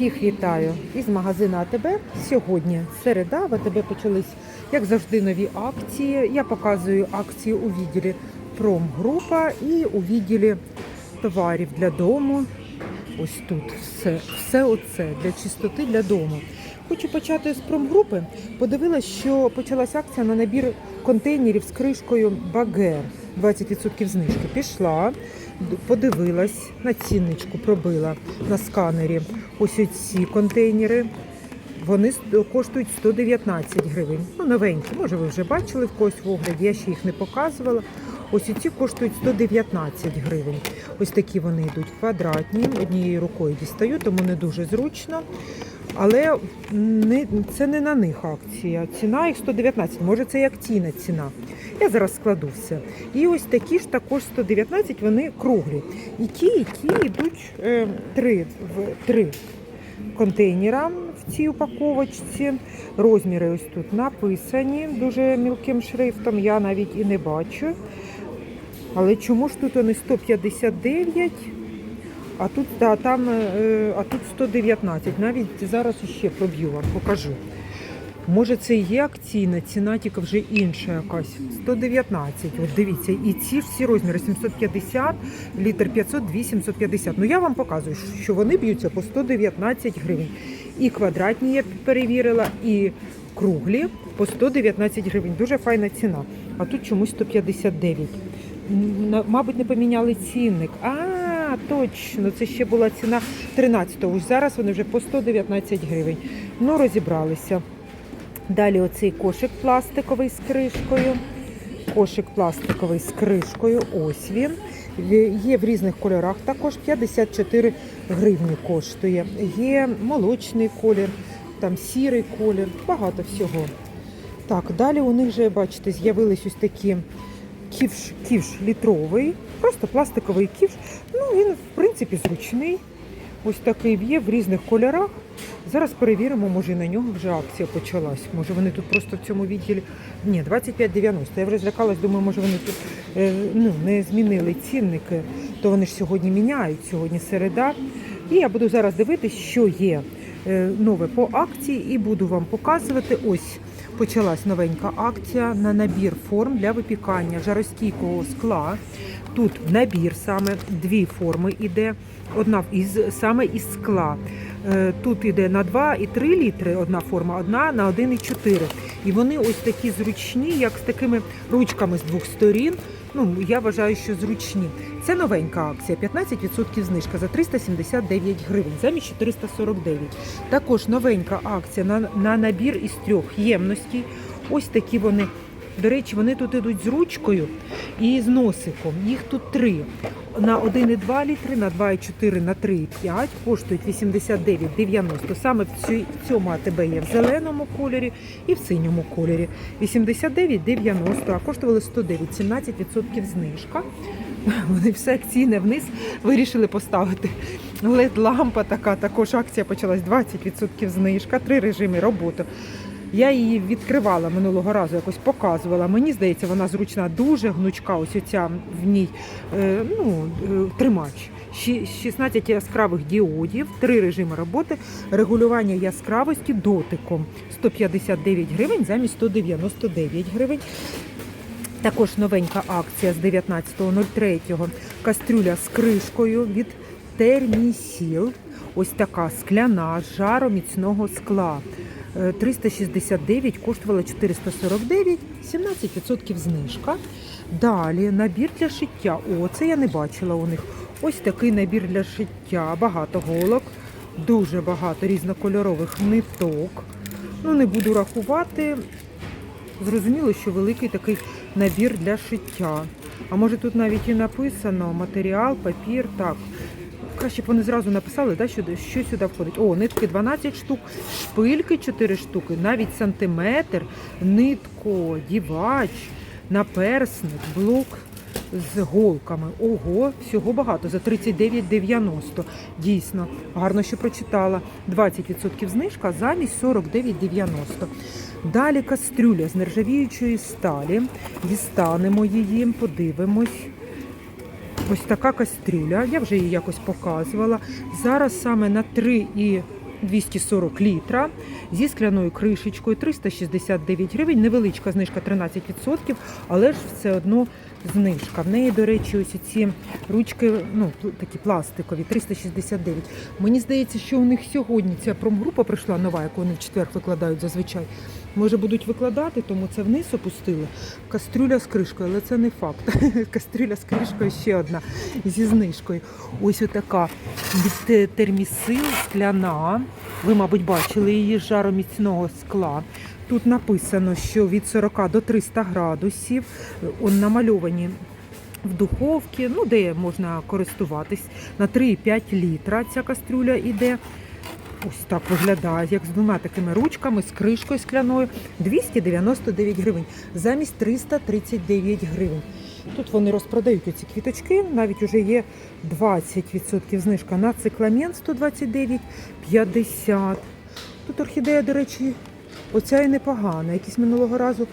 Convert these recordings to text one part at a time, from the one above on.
Всіх вітаю із магазину АТБ. Сьогодні середа, в АТБ почались, як завжди, нові акції. Я показую акції у відділі Промгрупа і у відділі товарів для дому. Ось тут все, все оце для чистоти для дому. Хочу почати з промгрупи. Подивилась, що почалась акція на набір контейнерів з кришкою Багер. 20% знижки. Пішла, подивилась на цінничку, пробила на сканері. Ось оці контейнери. Вони коштують 119 гривень. Ну, новенькі. Може, ви вже бачили в когось в огляді, я ще їх не показувала. Ось ці коштують 119 гривень. Ось такі вони йдуть квадратні. Однією рукою дістаю, тому не дуже зручно. Але не, це не на них акція. Ціна їх 119. Може, це і акційна ціна. Я зараз складу все. І ось такі ж також 119, вони круглі. І ті, і ті йдуть е, три, в три контейнера в цій упаковочці. Розміри ось тут написані дуже мілким шрифтом. Я навіть і не бачу. Але чому ж тут вони 159, а тут, да, там, е, а тут 119. Навіть зараз ще проб'ю вам, покажу. Може, це і є акційна ціна, тільки вже інша якась. 119. От дивіться, і ці всі розміри 750, літр 500, 2 750. Ну я вам показую, що вони б'ються по 119 гривень. І квадратні я перевірила, і круглі по 119 гривень. Дуже файна ціна. А тут чомусь 159. Мабуть, не поміняли цінник. А, точно, це ще була ціна 13-го. Ось Зараз вони вже по 119 гривень. Ну, розібралися. Далі оцей кошик пластиковий з кришкою. Кошик пластиковий з кришкою. Ось він. Є в різних кольорах також 54 гривні коштує. Є молочний колір, там сірий колір, багато всього. Так, далі у них вже, бачите, з'явились ось такі ківш, ківш літровий, просто пластиковий ківш. Ну, він, в принципі, зручний. Ось такий є в різних кольорах. Зараз перевіримо, може на нього вже акція почалась. Може вони тут просто в цьому відділі. Ні, 25,90. Я вже злякалась, думаю, може вони тут е, ну, не змінили цінники, то вони ж сьогодні міняють, сьогодні середа. І я буду зараз дивитися, що є е, нове по акції, і буду вам показувати. Ось почалась новенька акція на набір форм для випікання жаростійкого скла. Тут набір саме дві форми іде. Одна із саме із скла. Е, Тут іде на 2 і 3 літри одна форма, одна на 1,4. І вони ось такі зручні, як з такими ручками з двох сторін. Ну, я вважаю, що зручні. Це новенька акція, 15% знижка за 379 гривень, замість 449. Також новенька акція на, на набір із трьох ємностей. Ось такі вони. До речі, вони тут ідуть з ручкою і з носиком. Їх тут три. На 1,2 літри, на 2,4, на 3,5 коштують 89,90. Саме в цьому АТБ є в зеленому кольорі і в синьому кольорі. 89,90, а коштували 109, 17% знижка. Вони все акційне вниз вирішили поставити. led лампа така, також акція почалась 20% знижка, три режими роботи. Я її відкривала минулого разу, якось показувала. Мені здається, вона зручна, дуже гнучка. Ось оця в ній е, ну, е, тримач. 16 яскравих діодів, три режими роботи, регулювання яскравості дотиком 159 гривень замість 199 гривень. Також новенька акція з 19.03. Кастрюля з кришкою від Термісіл. Ось така скляна з жаром міцного скла. Е, 369 коштувала 449, 17% знижка. Далі набір для шиття. О, це я не бачила у них. Ось такий набір для шиття. Багато голок, дуже багато різнокольорових ниток. Ну, не буду рахувати. Зрозуміло, що великий такий набір для шиття. А може тут навіть і написано матеріал, папір, так. Краще б вони зразу написали, да, що, що сюди входить. О, нитки 12 штук, шпильки 4 штуки, навіть сантиметр, нитко, дівач, наперсник, блок з голками. Ого, всього багато за 39,90. Дійсно, гарно, що прочитала. 20% знижка замість 49,90. Далі кастрюля з нержавіючої сталі. Дістанемо її, подивимось. Ось така кастрюля. Я вже її якось показувала. Зараз саме на 3 і 240 літра зі скляною кришечкою 369 гривень. Невеличка знижка 13%, але ж все одно знижка. В неї, до речі, ось ці ручки, ну такі пластикові, 369. Мені здається, що у них сьогодні ця промгрупа прийшла нова, яку вони в четвер викладають зазвичай. Може будуть викладати, тому це вниз опустили. Кастрюля з кришкою, але це не факт. Кастрюля з кришкою ще одна зі знижкою. Ось отака від термісил скляна. Ви, мабуть, бачили її з жароміцного скла. Тут написано, що від 40 до 300 градусів. Он намальовані в духовці, ну де можна користуватись. На 3,5 літра ця кастрюля іде. Ось так виглядає, як з двома такими ручками, з кришкою скляною. 299 гривень замість 339 гривень. Тут вони розпродають ці квіточки, навіть вже є 20% знижка на цикламен 129, 50. Тут орхідея, до речі, оця і непогана. Якісь минулого разу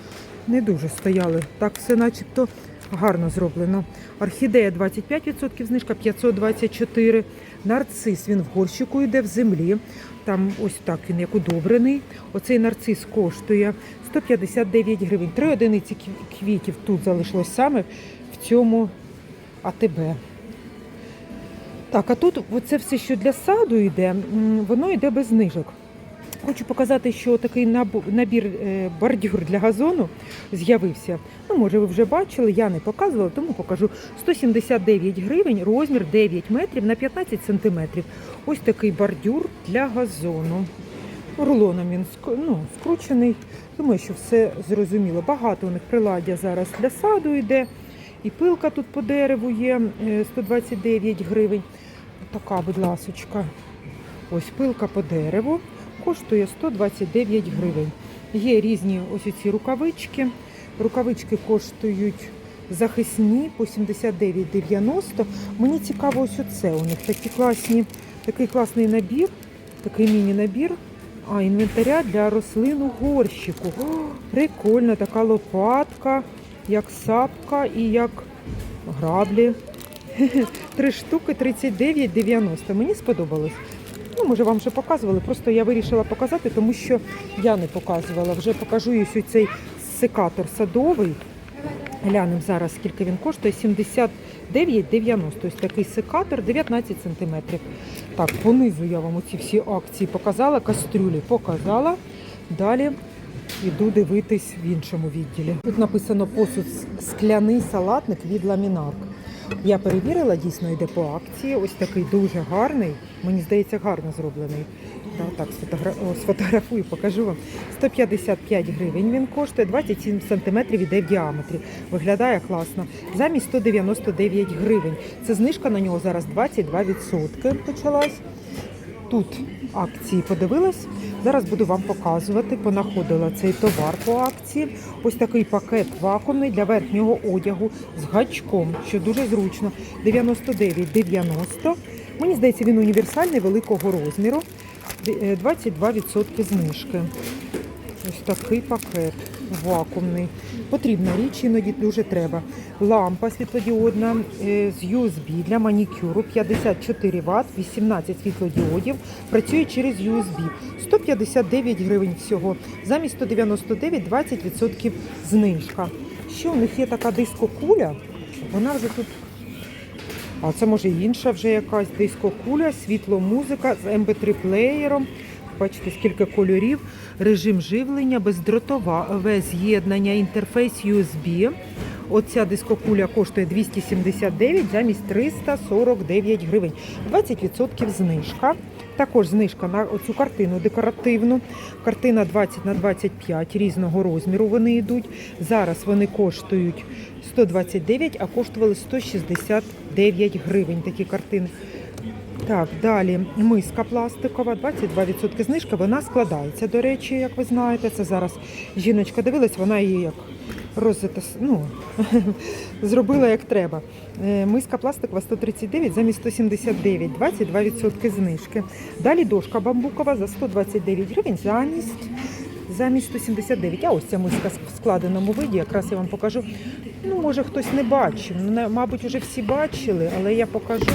не дуже стояли. Так все начебто гарно зроблено. Орхідея 25% знижка, 524. Нарцис він в горщику йде в землі. Там ось так він як удобрений. Оцей нарцис коштує 159 гривень. Три одиниці квітів тут залишилось саме в цьому АТБ. Так, а тут це все, що для саду йде, воно йде без знижок. Хочу показати, що такий набір е, бордюр для газону з'явився. Ну, може, ви вже бачили, я не показувала, тому покажу. 179 гривень, розмір 9 метрів на 15 сантиметрів. Ось такий бордюр для газону. Рулоном він ну, скручений. Думаю, що все зрозуміло. Багато у них приладдя зараз для саду йде. І пилка тут по дереву є е, 129 гривень. Така, будь ласочка. Ось пилка по дереву коштує 129 гривень. Є різні ось ці рукавички. Рукавички коштують захисні по 79,90. Мені цікаво ось оце у них такі класні, такий класний набір, такий міні-набір. А, інвентаря для рослин у горщику. О, прикольно, така лопатка, як сапка і як граблі. Три штуки 39,90. Мені сподобалось. Ну, може, вам вже показували, просто я вирішила показати, тому що я не показувала. Вже покажу ось цей секатор садовий. Глянемо зараз, скільки він коштує. 79,90. Ось такий секатор, 19 сантиметрів. Так, понизу я вам оці всі акції показала, кастрюлі показала. Далі йду дивитись в іншому відділі. Тут написано посуд скляний салатник від ламінарк. Я перевірила, дійсно йде по акції. Ось такий дуже гарний. Мені здається, гарно зроблений. Так, сфотографую, покажу вам. 155 гривень він коштує, 27 сантиметрів іде в діаметрі. Виглядає класно. Замість 199 гривень. Це знижка на нього зараз 22% почалась. Тут акції подивилась. Зараз буду вам показувати. Понаходила цей товар по акції. Ось такий пакет вакуумний для верхнього одягу з гачком, що дуже зручно. 99,90. Мені здається, він універсальний великого розміру. Е, 22% знижки. Ось такий пакет вакуумний. Потрібна річ, іноді дуже треба. Лампа світлодіодна е, з USB для манікюру 54 Вт, 18 світлодіодів. Працює через USB. 159 гривень всього. Замість 199 20% знижка. Ще у них є така дискокуля. Вона вже тут а це може інша вже якась дискокуля, світло-музика з MP3 плеєром. Бачите, скільки кольорів, режим живлення, бездротове з'єднання, інтерфейс USB. Оця дискокуля коштує 279 замість 349 гривень. 20% знижка. Також знижка на цю картину декоративну. Картина 20 на 25 різного розміру вони йдуть. Зараз вони коштують 129, а коштували 169 гривень такі картини. Так, далі миска пластикова, 22% знижка. Вона складається, до речі, як ви знаєте. Це зараз жіночка дивилась, вона її як розета, ну, зробила як треба. Е, Миска пластикова 139 замість 179, 22% знижки. Далі дошка бамбукова за 129 гривень замість замість 179. А ось ця миска в складеному виді, якраз я вам покажу. Ну, може, хтось не бачив. Мабуть, вже всі бачили, але я покажу.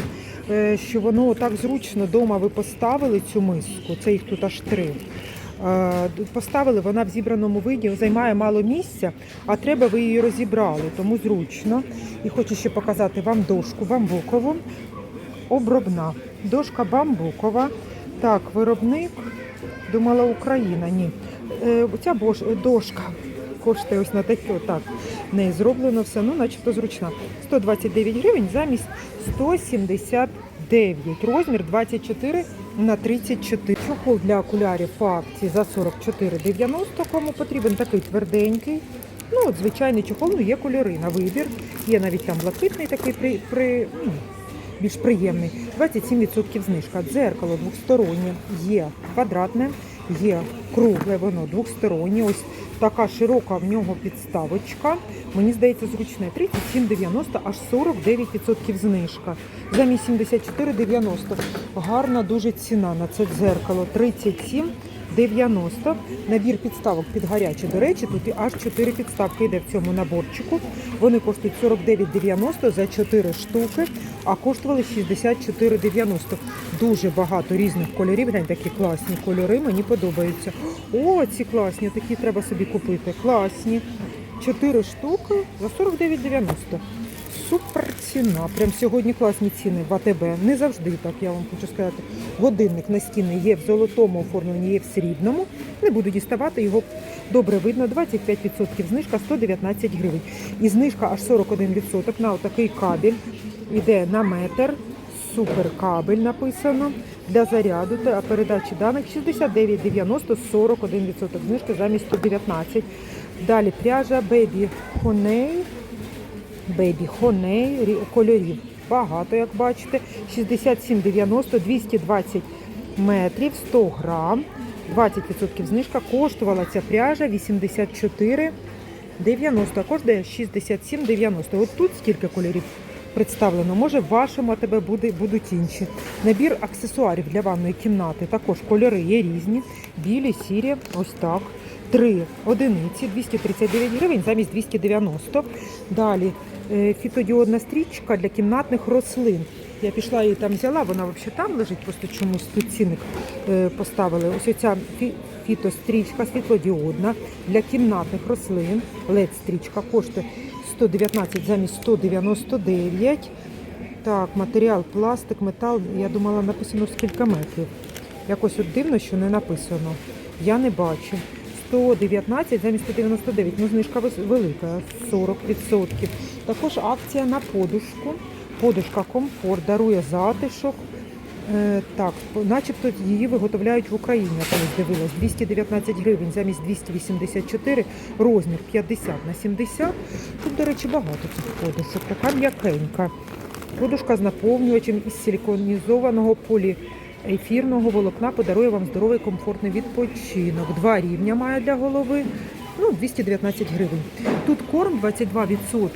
Е, що воно так зручно вдома ви поставили цю миску. Це їх тут аж три. Е, Поставили вона в зібраному виді, займає мало місця, а треба ви її розібрали, тому зручно. І хочу ще показати вам дошку бамбукову. Обробна. Дошка бамбукова. Так, виробник. Думала Україна. Ні. Е, Ця дошка коштує ось на таке. Отак. В неї зроблено все, ну, начебто зручна. 129 гривень замість 179. Розмір 24 на 34. Чохол для окулярів по акції за 44,90. Кому потрібен такий тверденький. Ну, от звичайний чохол, ну є кольори на вибір. Є навіть там блакитний такий при, при, ну, більш приємний. 27% знижка. Дзеркало двостороннє, є квадратне, є кругле, воно двостороннє. Ось така широка в нього підставочка. Мені здається, зручне. 37,90, аж 49% знижка. Замість 74,90. Гарна дуже ціна на це дзеркало. 37 90. Набір підставок під гаряче. До речі, тут аж 4 підставки йде в цьому наборчику. Вони коштують 49,90 за 4 штуки, а коштували 64,90. Дуже багато різних кольорів. Глянь, такі класні кольори, мені подобаються. О, ці класні, такі треба собі купити. Класні. 4 штуки за 49,90. Супер ціна. Прям сьогодні класні ціни в АТБ. Не завжди так, я вам хочу сказати. Годинник настінний є в золотому оформленні, є в срібному. Не буду діставати, його добре видно. 25% знижка 119 гривень. І знижка аж 41% на отакий кабель. Іде на метр. Супер кабель написано для заряду та передачі даних 69,90, 41% знижки замість 119. Далі пряжа Baby Honey. Honey, рі- кольорів багато, як бачите. 67,90, 220 метрів, 100 грам, 20% знижка. Коштувала ця пряжа 84,90, а коштує 67,90. От тут скільки кольорів представлено. Може, в вашому АТБ буде, будуть інші. Набір аксесуарів для ванної кімнати. Також кольори є різні. Білі, сірі, ось так. Три одиниці, 239 гривень замість 290. Далі фітодіодна стрічка для кімнатних рослин. Я пішла її там взяла, вона взагалі там лежить, просто чомусь тут цінник е, поставили. Ось оця фі- фітострічка світлодіодна для кімнатних рослин. LED-стрічка коштує 119 замість 199. Так, матеріал, пластик, метал. Я думала, написано скільки метрів. Якось от дивно, що не написано. Я не бачу. 119 замість 199. Ну, знижка велика, 40%. Також акція на подушку. Подушка комфорт дарує затишок. Е, так, начебто її виготовляють в Україні, я колись дивилась. 219 гривень замість 284, розмір 50 на 70. Тут, до речі, багато цих подушок. Така м'якенька. Подушка з наповнювачем із силіконізованого поліефірного волокна подарує вам здоровий комфортний відпочинок. Два рівня має для голови. Ну, 219 гривень. Тут корм 22%.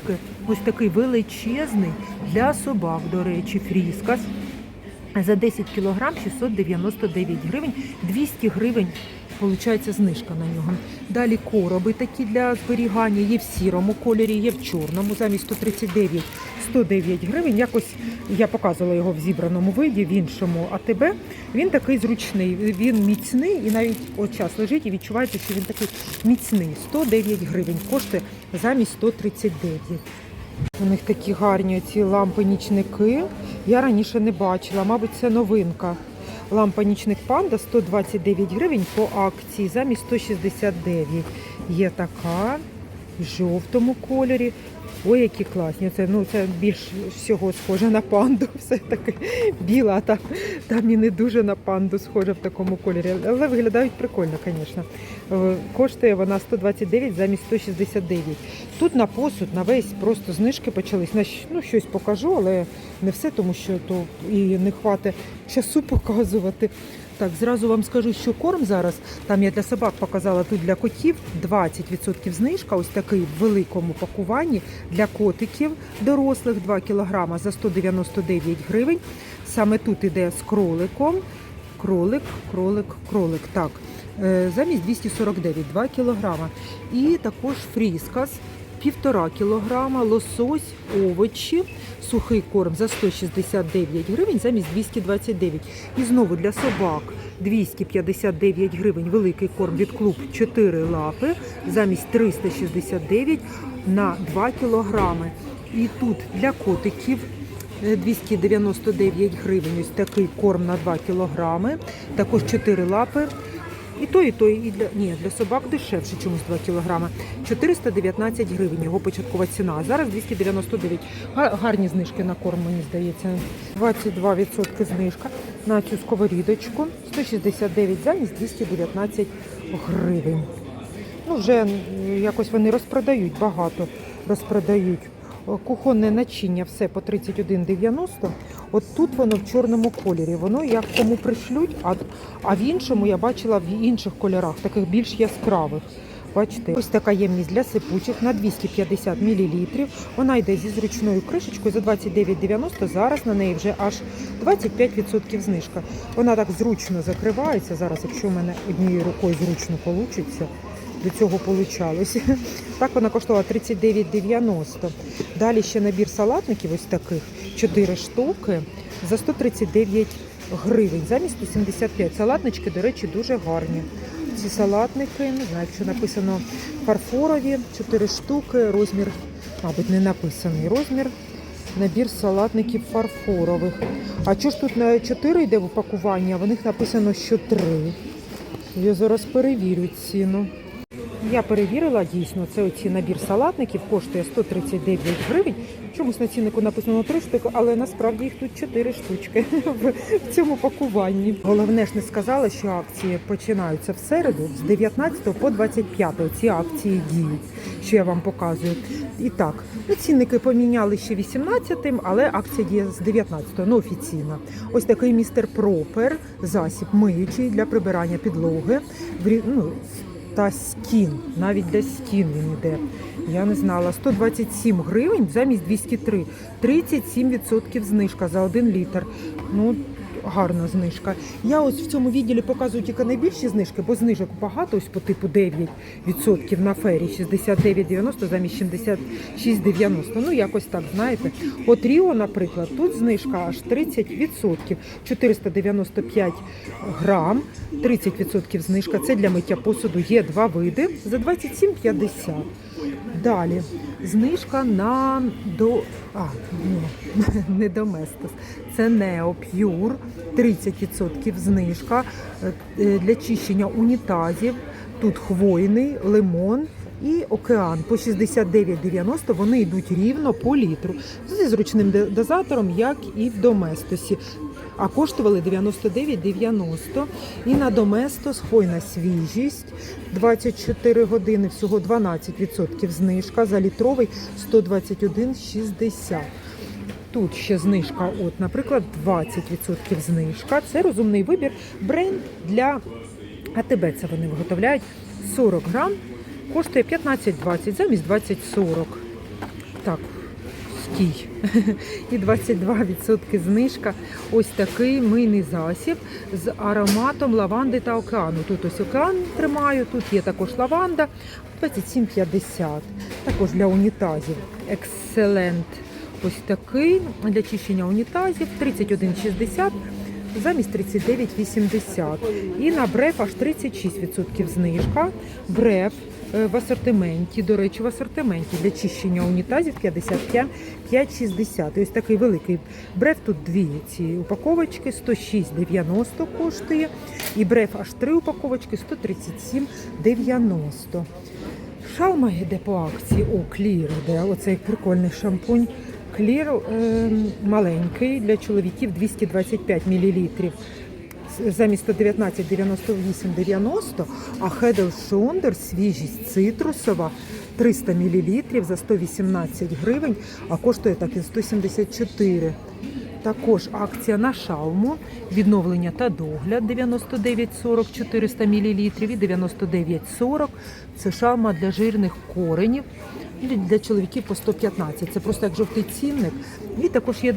Ось такий величезний для собак, до речі, фріскас. За 10 кілограм 699 гривень, 200 гривень. Получається знижка на нього. Далі короби такі для зберігання. Є в сірому кольорі, є в чорному. Замість 139 109 гривень. Якось я показувала його в зібраному виді, в іншому АТБ. Він такий зручний, він міцний і навіть час лежить і відчувається, що він такий міцний. 109 гривень коштує замість 139. У них такі гарні ці лампи-нічники. Я раніше не бачила, мабуть, це новинка. Лампа нічник панда 129 гривень по акції замість 169. Є така в жовтому кольорі. Ой, які класні. Це, ну, це більш всього схоже на панду. Все таке біла, там, там і не дуже на панду схоже в такому кольорі. Але виглядають прикольно, звісно. Е, Коштує вона 129 замість 169. Тут на посуд, на весь просто знижки почались. Ну, щось покажу, але не все, тому що то і не хватить часу показувати. Так, зразу вам скажу, що корм зараз, там я для собак показала, тут для котів 20% знижка, ось такий в великому пакуванні для котиків дорослих 2 кг за 199 гривень. Саме тут іде з кроликом. Кролик, кролик, кролик. Так, е, замість 249, 2 кг. І також фріскас 1,5 кілограма, лосось, овочі, сухий корм за 169 гривень замість 229. І знову для собак 259 гривень великий корм від клуб 4 лапи замість 369 на 2 кілограми. І тут для котиків е, 299 гривень ось такий корм на 2 кілограми, також 4 лапи. І той, і той, і для ні, для собак дешевше, чомусь 2 кілограми. 419 гривень його початкова ціна. Зараз 299. Га- Гарні знижки на корм, мені здається. 22% знижка на цю сковорідочку. 169 замість 219 гривень. Ну, вже якось вони розпродають, багато розпродають. Кухонне начиння все по 31,90. От тут воно в чорному кольорі. Воно як кому пришлють, а, а в іншому я бачила в інших кольорах, таких більш яскравих. Бачите, ось така ємність для сипучих на 250 мл. Вона йде зі зручною кришечкою за 29,90. Зараз на неї вже аж 25% знижка. Вона так зручно закривається. Зараз, якщо в мене однією рукою зручно вийде, до цього получалось. Так вона коштувала 39,90. Далі ще набір салатників ось таких 4 штуки за 139 гривень, замість 175. Салатнички, до речі, дуже гарні. Ці салатники, не знаю, що написано фарфорові, 4 штуки, розмір, мабуть, не написаний розмір. Набір салатників фарфорових. А що ж тут на 4 йде в упакуванні, а в них написано, що 3. Я зараз перевірю ціну. Я перевірила дійсно, це оці набір салатників коштує 139 гривень. Чомусь на ціннику написано 3 штуки, але насправді їх тут 4 штучки в цьому пакуванні. Головне ж не сказали, що акції починаються в середу з 19 по 25. Ці акції діють, що я вам показую. І так, ну, цінники поміняли ще 18-м, але акція діє з 19-го, ну офіційно. Ось такий містер Пропер, засіб миючий для прибирання підлоги. Ну, та скін, навіть для скін він йде. Я не знала. 127 гривень замість 203. 37% знижка за 1 літр. Ну, гарна знижка. Я ось в цьому відділі показую тільки найбільші знижки, бо знижок багато, ось по типу 9% на фері, 69,90 замість 76,90. Ну, якось так, знаєте. От Ріо, наприклад, тут знижка аж 30%. 495 грам, 30% знижка. Це для миття посуду. Є два види за 27,50. Далі знижка на до а, ні, не Доместос. Це Неоп'юр, Pure, 30% знижка е, для чищення унітазів. Тут хвойний, лимон і океан по 69,90 вони йдуть рівно по літру зі зручним дозатором, як і в Доместосі. А коштували 99,90. І на Доместос хвойна свіжість 24 години, всього 12% знижка за літровий 121,60. Тут ще знижка, от, наприклад, 20% знижка. Це розумний вибір. Бренд для АТБ це вони виготовляють 40 грам, коштує 15,20 замість 20,40. Так, стій. І 22% знижка. Ось такий мийний засіб з ароматом лаванди та океану. Тут ось океан тримаю, тут є також лаванда 27,50. Також для унітазів. Екселент. Ось такий для чищення унітазів 31,60 замість 39,80. І на бреф аж 36% знижка. Бреф в асортименті, до речі, в асортименті для чищення унітазів 55,60. Ось такий великий бреф. Тут дві ці упаковочки, 106,90 коштує. І бреф аж три упаковочки 137,90. Шалма йде по акції. О, клір йде. Оцей прикольний шампунь. Клір е, маленький для чоловіків 225 мл. Замість 119,98,90, а Head and Shoulder свіжість цитрусова 300 мл за 118 гривень, а коштує так він 174. Також акція на шауму, відновлення та догляд 99,40 400 мл і 99,40 це шаума для жирних коренів. Для чоловіків по 115. Це просто як жовтий цінник. І також є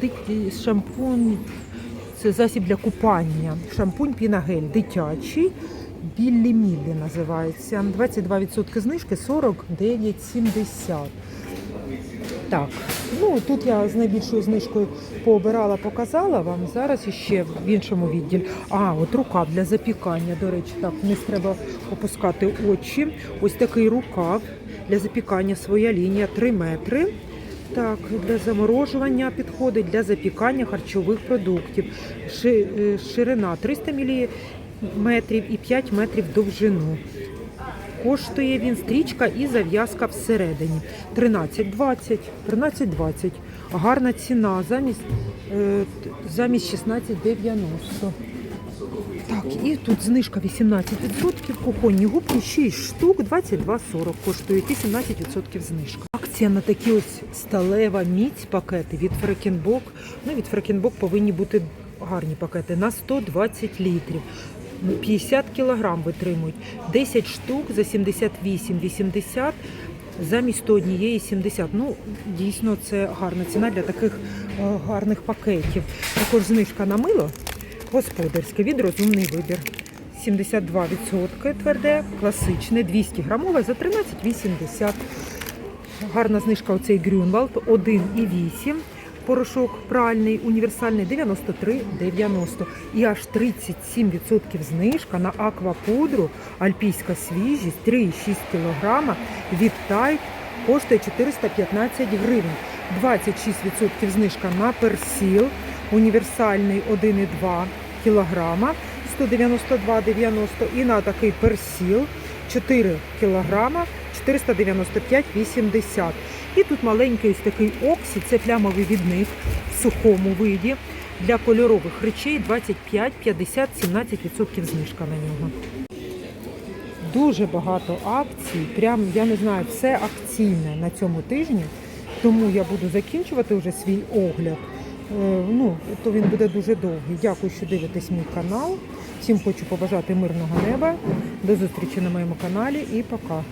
шампунь, це засіб для купання. Шампунь Пінагель дитячий. Біллі Міллі називається. 22% знижки 49,70. Так, ну тут я з найбільшою знижкою пообирала, показала вам. Зараз іще в іншому відділі. А, от рукав для запікання. До речі, так, вниз треба опускати очі. Ось такий рукав для запікання, своя лінія 3 метри. Так, для заморожування підходить для запікання харчових продуктів. Е, Ширина 300 мм і 5 метрів довжину. Коштує він стрічка і зав'язка всередині. 13,20. 13,20. Гарна ціна замість, е, замість 16,90. Так, і тут знижка 18%. Кухонні губки 6 штук, 22,40 коштують і 17% знижка. Акція на такі ось сталева міць пакети від Фрекенбок. Ну, від Фрекенбок повинні бути гарні пакети на 120 літрів. 50 кілограм витримують. 10 штук за 78,80 замість 101 70. Ну, дійсно, це гарна ціна для таких е, гарних пакетів. Також знижка на мило господарське від розумний вибір. 72% тверде, класичне, 200 грамове за 13,80. Гарна знижка оцей Грюнвалд 1,8. Порошок пральний, універсальний 93,90. І аж 37% знижка на аквапудру. Альпійська свіжість 3,6 кг від Тайт коштує 415 гривень. 26% знижка на персіл. Універсальний 1,2 кг 192,90 і на такий персіл 4 кг 495,80. І тут маленький ось такий оксі, це плямовий відник в сухому виді. Для кольорових речей 25, 50, 17% знижка на нього. Дуже багато акцій, прям я не знаю, все акційне на цьому тижні. Тому я буду закінчувати вже свій огляд. Е, Ну, то він буде дуже довгий. Дякую, що дивитесь мій канал. Всім хочу побажати мирного неба. До зустрічі на моєму каналі і пока.